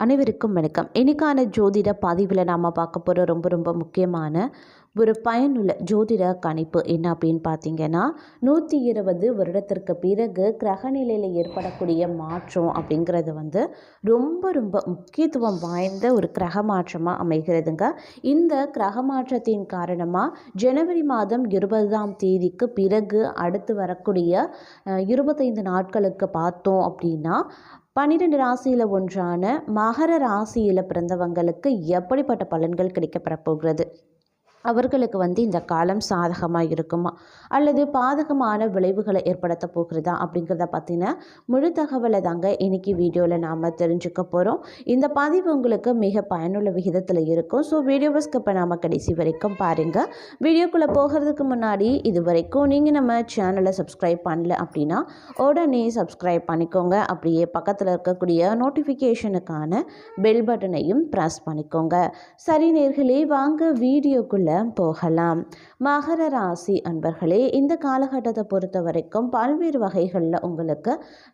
அனைவருக்கும் வணக்கம். இன்றைக்கான ஜோதிட பதிவில் நாம் பார்க்க போகிற ரொம்ப ரொம்ப முக்கியமான ஒரு பயனுள்ள ஜோதிட கணிப்பு என்ன அப்படின்னு பார்த்தீங்கன்னா நூற்றி இருபது வருடத்திற்கு பிறகு கிரகநிலையில் ஏற்படக்கூடிய மாற்றம் அப்படிங்கிறது வந்து ரொம்ப ரொம்ப முக்கியத்துவம் வாய்ந்த ஒரு கிரக மாற்றமாக அமைகிறதுங்க. இந்த கிரக மாற்றத்தின் காரணமாக ஜனவரி மாதம் இருபதாம் தேதிக்கு பிறகு அடுத்து வரக்கூடிய இருபத்தைந்து நாட்களுக்கு பார்த்தோம் அப்படின்னா பன்னிரெண்டு ராசியில் ஒன்றான மகர ராசியில் பிறந்தவங்களுக்கு எப்படிப்பட்ட பலன்கள் கிடைக்கப்பெற போகிறது? அவர்களுக்கு வந்து இந்த காலம் சாதகமாக இருக்குமா? அல்லது பாதகமான விளைவுகளை ஏற்படுத்த போகிறதா? அப்படிங்கிறத பற்றின முழு தகவலை தாங்க இன்னைக்கு வீடியோவில் நாம் தெரிஞ்சுக்க போகிறோம் இந்த பதிவு உங்களுக்கு மிக பயனுள்ள விகிதத்தில் இருக்கும். ஸோ வீடியோவை இப்போ நாம் கடைசி வரைக்கும் பாருங்கள் வீடியோக்குள்ளே போகிறதுக்கு முன்னாடி இது வரைக்கும் நீங்கள் நம்ம சேனலை சப்ஸ்கிரைப் பண்ணல அப்படின்னா உடனே சப்ஸ்கிரைப் பண்ணிக்கோங்க. அப்படியே பக்கத்தில் இருக்கக்கூடிய நோட்டிஃபிகேஷனுக்கான பெல் பட்டனையும் ப்ரெஸ் பண்ணிக்கோங்க. சரி நேர்களே வாங்க வீடியோக்குள்ளே போகலாம். மகர ராசி அன்பர்களே இந்த காலகட்டத்தை பொறுத்த வரைக்கும் பல்வேறு வகைகளில் உங்களுக்கு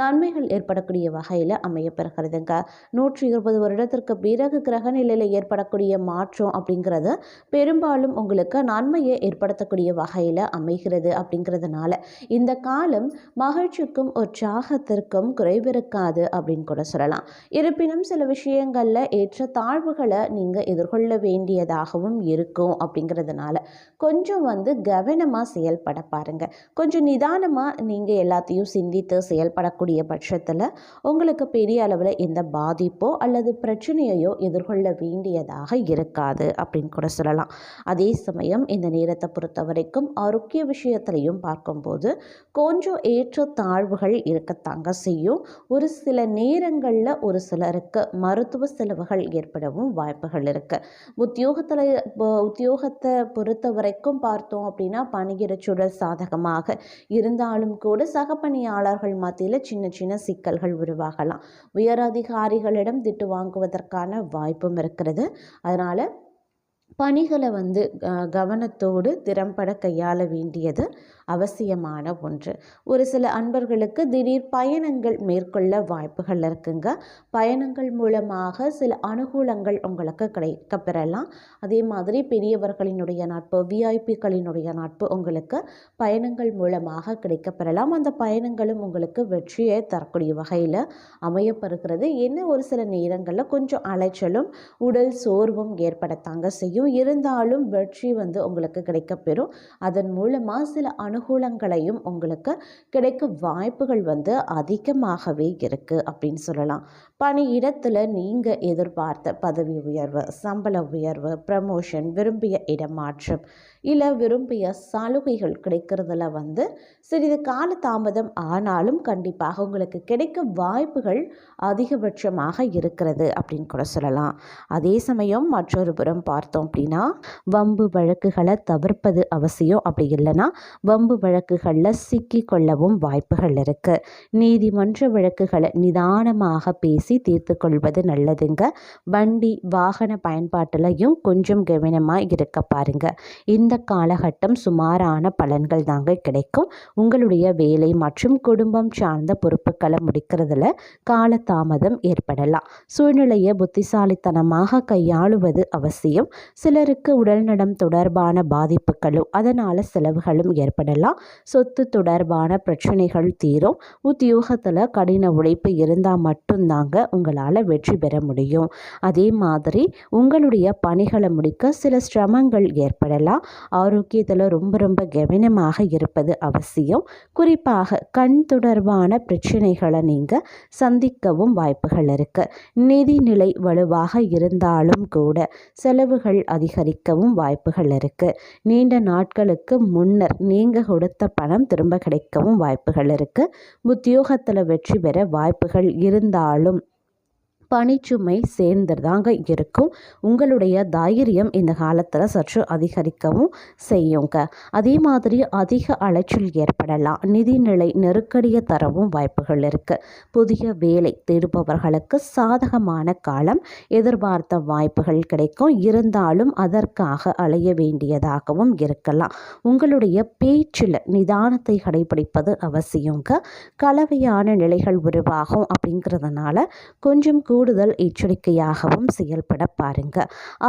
நன்மைகள் ஏற்படக்கூடிய வகையில் அமையப்பெறுகிறதுங்க. நூற்றி இருபது வருடத்திற்கு பிறகு கிரக நிலையில் ஏற்படக்கூடிய மாற்றம் அப்படிங்கிறது பெரும்பாலும் உங்களுக்கு நன்மையை ஏற்படுத்தக்கூடிய வகையில் அமைகிறது அப்படிங்கிறதுனால இந்த காலம் மகிழ்ச்சிக்கும் உற்சாகத்திற்கும் குறைவிருக்காது அப்படின்னு கூட சொல்லலாம். இருப்பினும் சில விஷயங்களில் ஏற்ற தாழ்வுகளை நீங்கள் எதிர்கொள்ள வேண்டியதாகவும் இருக்கும் அப்படி அப்படிங்கிறதுனால கொஞ்சம் வந்து கவனமாக செயல்பட பாருங்க. கொஞ்சம் நிதானமாக நீங்கள் எல்லாத்தையும் சிந்தித்து செயல்படக்கூடிய பட்சத்தில் உங்களுக்கு பெரிய அளவில் எந்த பாதிப்போ அல்லது பிரச்சனையோ எதிர்கொள்ள வேண்டியதாக இருக்காது அப்படின்னு கூட சொல்லலாம். அதே சமயம் இந்த நேரத்தை பொறுத்த வரைக்கும் ஆரோக்கிய விஷயத்திலையும் பார்க்கும்போது கொஞ்சம் ஏற்ற தாழ்வுகள் இருக்கத்தாங்க செய்யும். ஒரு சில நேரங்களில் ஒரு சிலருக்கு மருத்துவ செலவுகள் ஏற்படவும் வாய்ப்புகள் இருக்குது உத்தியோகத்தில் உத்தியோகத்தை பொறுத்த வரைக்கும் பார்த்தோம் அப்படின்னா பணிகிற சூழல் சாதகமாக இருந்தாலும் கூட சக பணியாளர்கள் மத்தியில் சின்ன சின்ன சிக்கல்கள் உருவாகலாம். உயர் அதிகாரிகளிடம் திட்டு வாங்குவதற்கான வாய்ப்பும் இருக்கிறது. அதனால் பணிகளை வந்து கவனத்தோடு திறம்பட கையாள வேண்டியது அவசியமான ஒன்று. ஒரு சில அன்பர்களுக்கு திடீர் பயணங்கள் மேற்கொள்ள வாய்ப்புகள் இருக்குங்க. பயணங்கள் மூலமாக சில அனுகூலங்கள் உங்களுக்கு கிடைக்க பெறலாம். அதே மாதிரி பெரியவர்களினுடைய நட்பு விஐபிகளினுடைய நட்பு உங்களுக்கு பயணங்கள் மூலமாக கிடைக்க பெறலாம். அந்த பயணங்களும் உங்களுக்கு வெற்றியை தரக்கூடிய வகையில் அமையப்பெறுகிறது. என்ன? ஒரு சில நேரங்களில் கொஞ்சம் அலைச்சலும் உடல் சோர்வும் ஏற்படத்தாங்க செய்யும். இருந்தாலும் வெற்றி வந்து உங்களுக்கு கிடைக்கப்பெறும் அதன் மூலமாக சில அனுகூலங்களையும் உங்களுக்கு கிடைக்க வாய்ப்புகள் வந்து அதிகமாகவே இருக்குது அப்படின்னு சொல்லலாம். பணியிடத்தில் நீங்கள் எதிர்பார்த்த பதவி உயர்வு சம்பள உயர்வு ப்ரமோஷன் விரும்பிய இடமாற்றம் இல்லை விரும்பிய சலுகைகள் கிடைக்கிறதுல வந்து சிறிது கால தாமதம் ஆனாலும் கண்டிப்பாக உங்களுக்கு கிடைக்க வாய்ப்புகள் அதிகபட்சமாக இருக்கிறது அப்படின்னு கூட சொல்லலாம். அதே சமயம் மற்றொரு புறம் பார்த்தோம் அப்படின்னா வம்பு வழக்குகளை தவிர்ப்பது அவசியம். அப்படி இல்லைன்னா வம்பு வழக்குகளில் சிக்கி கொள்ளவும் வாய்ப்புகள் இருக்குது நீதிமன்ற வழக்குகளை நிதானமாக பேசி தீர்த்து கொள்வது நல்லதுங்க. வண்டி வாகன பயன்பாட்டிலையும் கொஞ்சம் கவனமாக இருக்க பாருங்கள் இந்த காலகட்டம் சுமாரான பலன்கள் தாங்க கிடைக்கும். உங்களுடைய வேலை மற்றும் குடும்பம் சார்ந்த பொறுப்புகளை முடிக்கிறதுல காலதாமதம் ஏற்படலாம். சூழ்நிலையை புத்திசாலித்தனமாக கையாளுவது அவசியம். சிலருக்கு உடல்நலம் தொடர்பான பாதிப்புகளும் அதனால் செலவுகளும் ஏற்படலாம். சொத்து தொடர்பான பிரச்சனைகள் தீரும். உத்தியோகத்தில் கடின உழைப்பு இருந்தால் மட்டும்தாங்க உங்களால் வெற்றி பெற முடியும். அதே மாதிரி உங்களுடைய பணிகளை முடிக்க சில சிரமங்கள் ஏற்படலாம். ஆரோக்கியத்தில் ரொம்ப ரொம்ப கவனமாக இருப்பது அவசியம். குறிப்பாக கண் தொடர்பான பிரச்சனைகளை நீங்கள் சந்திக்கவும் வாய்ப்புகள் இருக்குது நிதிநிலை வலுவாக இருந்தாலும் கூட செலவுகள் அதிகரிக்கவும் வாய்ப்புகள் இருக்குது நீண்ட நாட்களுக்கு முன்னர் நீங்கள் கொடுத்த பணம் திரும்ப கிடைக்கவும் வாய்ப்புகள் இருக்குது உத்தியோகத்தில் வெற்றி பெற வாய்ப்புகள் இருந்தாலும் பணிச்சுமை சேர்ந்துதாங்க இருக்கும். உங்களுடைய தைரியம் இந்த காலத்தில் சற்று அதிகரிக்கவும் செய்யுங்க. அதே மாதிரி அதிக அலைச்சல் ஏற்படலாம். நிதிநிலை நெருக்கடியை தரவும் வாய்ப்புகள் இருக்குது புதிய வேலை தேடுபவர்களுக்கு சாதகமான காலம். எதிர்பார்த்த வாய்ப்புகள் கிடைக்கும். இருந்தாலும் அதற்காக அலைய வேண்டியதாகவும் இருக்கலாம். உங்களுடைய பேச்சில் நிதானத்தை கடைபிடிப்பது அவசியங்க. கலவையான நிலைகள் உருவாகும் அப்படிங்கிறதுனால கொஞ்சம் கூட கூடுதல் எச்சரிக்கையாகவும் செயல்பட பாருங்க.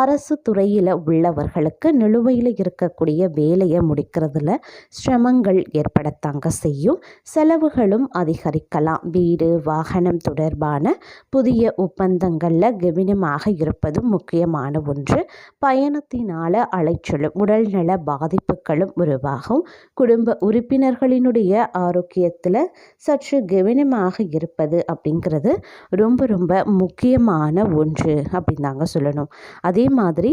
அரசு துறையில் உள்ளவர்களுக்கு நிலுவையில் இருக்கக்கூடிய வேலையை முடிக்கிறதுல சிரமங்கள் ஏற்படத்தாங்க செய்யும். செலவுகளும் அதிகரிக்கலாம். வீடு வாகனம் தொடர்பான புதிய ஒப்பந்தங்களில் கவனமாக இருப்பதும் முக்கியமான ஒன்று. பயணத்தினால அலைச்சலும் உடல்நல பாதிப்புகளும் உருவாகும். குடும்ப உறுப்பினர்களினுடைய ஆரோக்கியத்தில் சற்று கவனமாக இருப்பது அப்படிங்கிறது ரொம்ப ரொம்ப முக்கியமான ஒன்று அப்படின்னு தாங்க சொல்லணும். அதே மாதிரி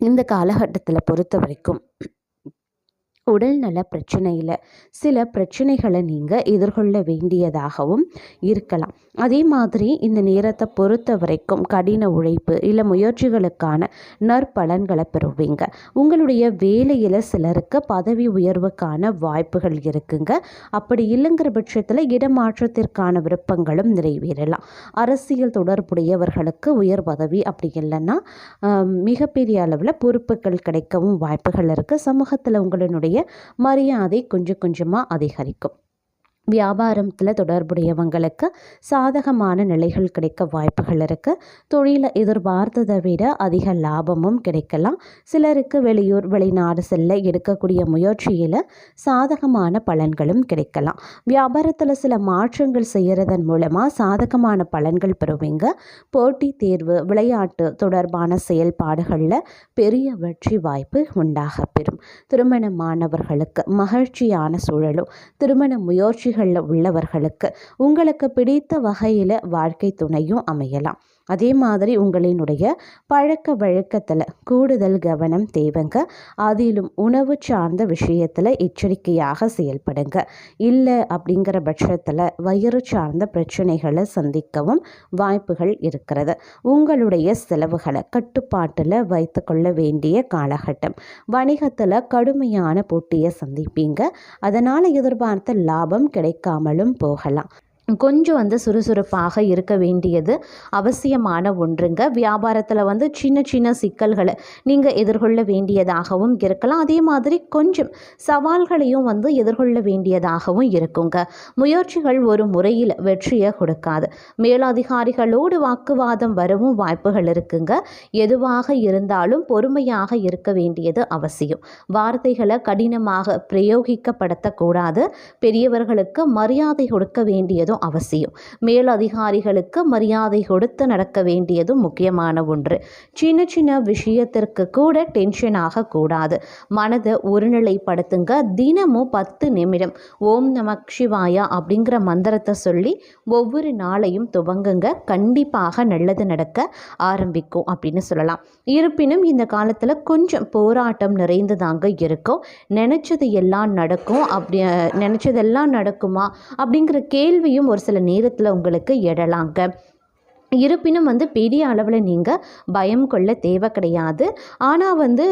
இந்த காலகட்டத்தில் பொறுத்த வரைக்கும் உடல்நல பிரச்சனையில் சில பிரச்சனைகளை நீங்கள் எதிர்கொள்ள வேண்டியதாகவும் இருக்கலாம். அதே மாதிரி இந்த நேரத்தை பொறுத்த வரைக்கும் கடின உழைப்பு இல்லை முயற்சிகளுக்கான நற்பலன்களை பெறுவீங்க. உங்களுடைய வேலையில் சிலருக்கு பதவி உயர்வுக்கான வாய்ப்புகள் இருக்குங்க. அப்படி இல்லைங்கிற பட்சத்தில் இடமாற்றத்திற்கான விருப்பங்களும் நிறைவேறலாம். அரசியல் தொடர்புடையவர்களுக்கு உயர் பதவி அப்படி இல்லைன்னா மிகப்பெரிய அளவில் பொறுப்புகள் கிடைக்கவும் வாய்ப்புகள் இருக்குது சமூகத்தில் உங்களுடைய மரியாதை கொஞ்சம் கொஞ்சமாக அதிகரிக்கும். வியாபாரத்தில் தொடர்புடையவங்களுக்கு சாதகமான நிலைகள் கிடைக்க வாய்ப்புகள் இருக்குது தொழிலை எதிர்பார்த்ததை விட அதிக லாபமும் கிடைக்கலாம். சிலருக்கு வெளியூர் வெளிநாடு செல்ல எடுக்கக்கூடிய முயற்சியில் சாதகமான பலன்களும் கிடைக்கலாம். வியாபாரத்தில் சில மாற்றங்கள் செய்கிறதன் மூலமாக சாதகமான பலன்கள் பெறுவீங்க. போட்டி தேர்வு விளையாட்டு தொடர்பான செயல்பாடுகளில் பெரிய வெற்றி வாய்ப்பு உண்டாக பெறும் திருமணமானவர்களுக்கு மகிழ்ச்சியான சூழலும் திருமண முயற்சிகள் பகுதிகளில் உள்ளவர்களுக்கு உங்களுக்கு பிடித்த வகையில் வாழ்க்கை துணையும் அமையலாம். அதே மாதிரி உங்களினுடைய பழக்க வழக்கத்தில் கூடுதல் கவனம் தேவைங்க. அதிலும் உணவு சார்ந்த விஷயத்தில் எச்சரிக்கையாக செயல்படுங்க. இல்லை அப்படிங்கிற பட்சத்தில் வயிறு சார்ந்த பிரச்சனைகளை சந்திக்கவும் வாய்ப்புகள் இருக்கிறது. உங்களுடைய செலவுகளை கட்டுப்பாட்டில் வைத்து கொள்ள வேண்டிய காலகட்டம். வணிகத்தில் கடுமையான போட்டியை சந்திப்பீங்க. அதனால் எதிர்பார்த்த லாபம் கிடைக்காமலும் போகலாம். கொஞ்சம் வந்து சுறுசுறுப்பாக இருக்க வேண்டியது அவசியமான ஒன்றுங்க. வியாபாரத்தில் வந்து சின்ன சின்ன சிக்கல்களை நீங்கள் எதிர்கொள்ள வேண்டியதாகவும் இருக்கலாம். அதே மாதிரி கொஞ்சம் சவால்களையும் வந்து எதிர்கொள்ள வேண்டியதாகவும் இருக்குங்க. முயற்சிகள் ஒரு முறையில் வெற்றியை கொடுக்காது. மேலதிகாரிகளோடு வாக்குவாதம் வரவும் வாய்ப்புகள் இருக்குங்க. எதுவாக இருந்தாலும் பொறுமையாக இருக்க வேண்டியது அவசியம். வார்த்தைகளை கடினமாக பிரயோகிக்கப்படுத்தக்கூடாது. பெரியவர்களுக்கு மரியாதை கொடுக்க வேண்டியதும் வேண்டியதும் அவசியம். மேலதிகாரிகளுக்கு மரியாதை கொடுத்து நடக்க வேண்டியதும் முக்கியமான ஒன்று. சின்ன சின்ன விஷயத்திற்கு கூட டென்ஷன் ஆகக்கூடாது மனதை ஒருநிலைப்படுத்துங்க. தினமும் பத்து நிமிடம். ஓம் நமக் சிவாயா அப்படிங்கிற மந்திரத்தை சொல்லி ஒவ்வொரு நாளையும் துவங்குங்க. கண்டிப்பாக நல்லது நடக்க ஆரம்பிக்கும் அப்படின்னு சொல்லலாம். இருப்பினும் இந்த காலத்தில் கொஞ்சம் போராட்டம் நிறைந்ததாங்க இருக்கும். நினச்சது எல்லாம் நடக்கும். அப்படி நினச்சதெல்லாம் நடக்குமா அப்படிங்கிற கேள்வியும் ஒரு சில நேரத்தில் உங்களுக்கு எழலாங்க. இருப்பினும் வந்து பெரிய அளவில் நீங்கள் பயம் கொள்ள தேவை கிடையாது. ஆனால் வந்து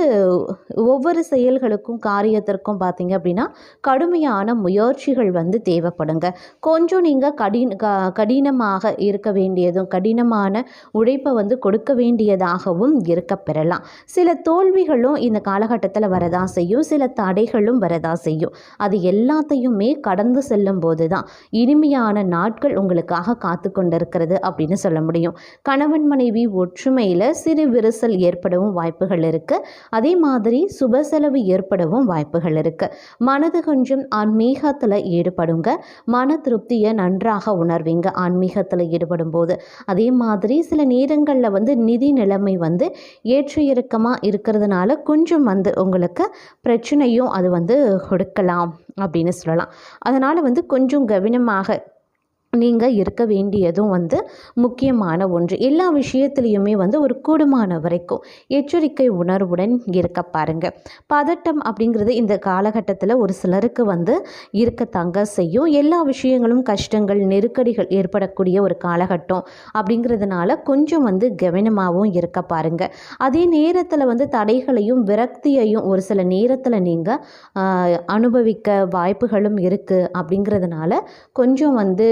ஒவ்வொரு செயல்களுக்கும் காரியத்திற்கும் பார்த்தீங்க அப்படின்னா கடுமையான முயற்சிகள் வந்து தேவைப்படுங்க. கொஞ்சம் நீங்கள் கடின க கடினமாக இருக்க வேண்டியதும் கடினமான உழைப்பை வந்து கொடுக்க வேண்டியதாகவும் இருக்க பெறலாம். சில தோல்விகளும் இந்த காலகட்டத்தில் வரதான் செய்யும். சில தடைகளும் வரதான் செய்யும். அது எல்லாத்தையுமே கடந்து செல்லும் போது தான் இனிமையான நாட்கள் உங்களுக்காக காத்து கொண்டிருக்கிறது அப்படின்னு சொல்ல முடியும். கணவன் மனைவி ஒற்றுமையில் சிறு விரிசல் ஏற்படவும் வாய்ப்புகள் இருக்குது அதே மாதிரி சுப செலவு ஏற்படவும் வாய்ப்புகள் இருக்குது மனது கொஞ்சம் ஆன்மீகத்தில் ஈடுபடுங்க. மன திருப்தியை நன்றாக உணர்வீங்க. ஆன்மீகத்தில் ஈடுபடும் போது அதே மாதிரி சில நேரங்களில் வந்து நிதி நிலைமை வந்து ஏற்ற இறக்கமாக இருக்கிறதுனால கொஞ்சம் வந்து உங்களுக்கு பிரச்சனையும் அது வந்து கொடுக்கலாம் அப்படின்னு சொல்லலாம். அதனால் வந்து கொஞ்சம் கவனமாக நீங்கள் இருக்க வேண்டியதும் வந்து முக்கியமான ஒன்று. எல்லா விஷயத்துலேயுமே வந்து ஒரு கூடுமான வரைக்கும் எச்சரிக்கை உணர்வுடன் இருக்க பாருங்க. பதட்டம் அப்படிங்கிறது இந்த காலகட்டத்தில் ஒரு சிலருக்கு வந்து இருக்கத்தாங்க செய்யும். எல்லா விஷயங்களும் கஷ்டங்கள் நெருக்கடிகள் ஏற்படக்கூடிய ஒரு காலகட்டம் அப்படிங்கிறதுனால கொஞ்சம் வந்து கவனமாகவும் இருக்க பாருங்க. அதே நேரத்தில் வந்து தடைகளையும் விரக்தியையும் ஒரு சில நேரத்தில் நீங்கள் அனுபவிக்க வாய்ப்புகளும் இருக்குது அப்படிங்கிறதுனால கொஞ்சம் வந்து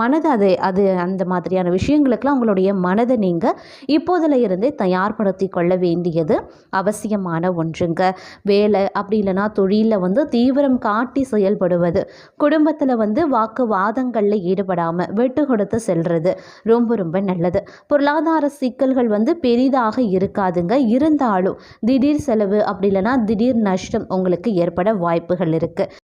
மனதை அது அது அந்த மாதிரியான விஷயங்களுக்கெல்லாம் உங்களுடைய மனதை நீங்கள் இப்போதில் இருந்தே தயார்படுத்தி கொள்ள வேண்டியது அவசியமான ஒன்றுங்க. வேலை அப்படி இல்லைன்னா தொழிலில் வந்து தீவிரம் காட்டி செயல்படுவது குடும்பத்தில் வந்து வாக்குவாதங்களில் ஈடுபடாமல் விட்டு கொடுத்து செல்வது ரொம்ப ரொம்ப நல்லது. பொருளாதார சிக்கல்கள் வந்து பெரிதாக இருக்காதுங்க. இருந்தாலும் திடீர் செலவு அப்படி இல்லைன்னா திடீர் நஷ்டம் உங்களுக்கு ஏற்பட வாய்ப்புகள் இருக்குது